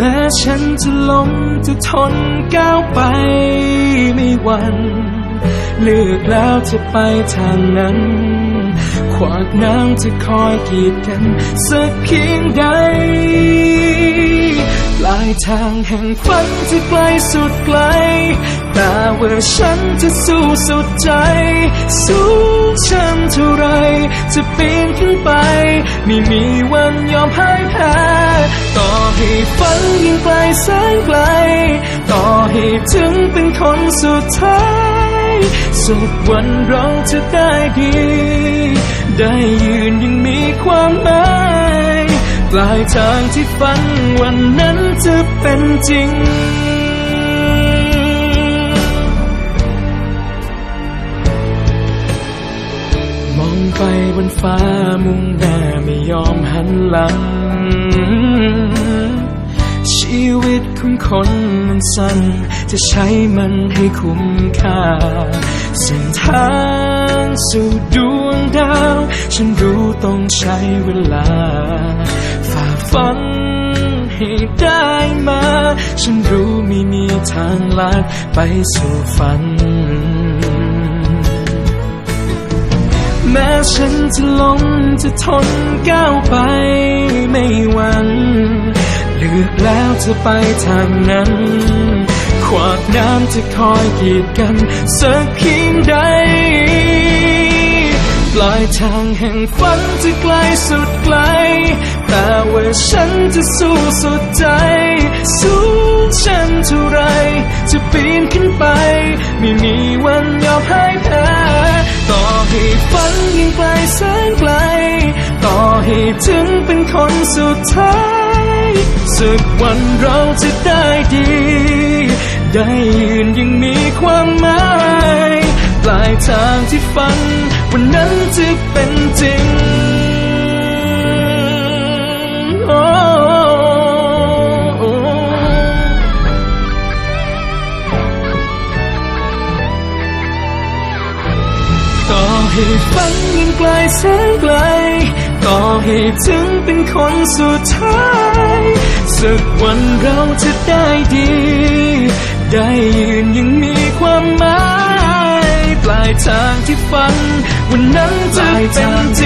แม้ฉันจะล้มจะทนก้าวไปไม่หวันเลือกแล้วจะไปทางนั้น ขวากน้ำจะคอยกีดกัน สักเพียงใดปลายทางแห่งฝันจะไกลสุดไกล แต่ว่าฉันจะสู้สุดใจ สู้ฉันเท่าไร จะปีนขึ้นไป ไม่มีวันยอมพ่ายแพ้ ให้ฝันยิ่งไกลแสนไกล ต่อให้ถึงเป็นคนสุดท้าย สุดวันเราจะได้ดี ได้ยืนยังมีความหมายปลายทางที่ฝันวันนั้นจะเป็นจริงมองไปบนฟ้ามุ่งหน้าไม่ยอมหันหลัง ชีวิตของคนมันสั้น จะใช้มันให้คุ้มค่า เส้นทางสู่ดวงดาว ฉันรู้ต้องใช้เวลา ฝ่าฟันให้ได้มา ฉันรู้ไม่มีทางลัดไปสู่ฝัน แม้ฉันจะล้มจะทนก้าวไปไม่หวั่น ลือกแล้วจะไปทางนั้น ขวากน้ำจะคอยกีดกันสักเพียงใด ปลายทางแห่งฝันจะไกลสุดไกล แต่ว่าฉันจะสู้สุดใจ สู้ฉันเท่าไร จะปีนขึ้นไป ไม่มีวันยอมพ่ายแพ้ ต่อให้ฝันยิ่งไกลแสนไกล ต่อให้ถึงเป็นคนสุดท้าย สักวันเราจะได้ดี ได้ยืนยังมีความหมาย ปลายทางที่ฝัน วันนั้นจะเป็นจริงโอ้โอ้ต่อให้ฝันยิ่งไกลแสนไกล ต่อให้ถึงเป็นคนสุดท้าย สักวันเราจะได้ดี ได้ยืนยังมีความหมาย ปลายทางที่ฝัน วันนั้นจะเป็น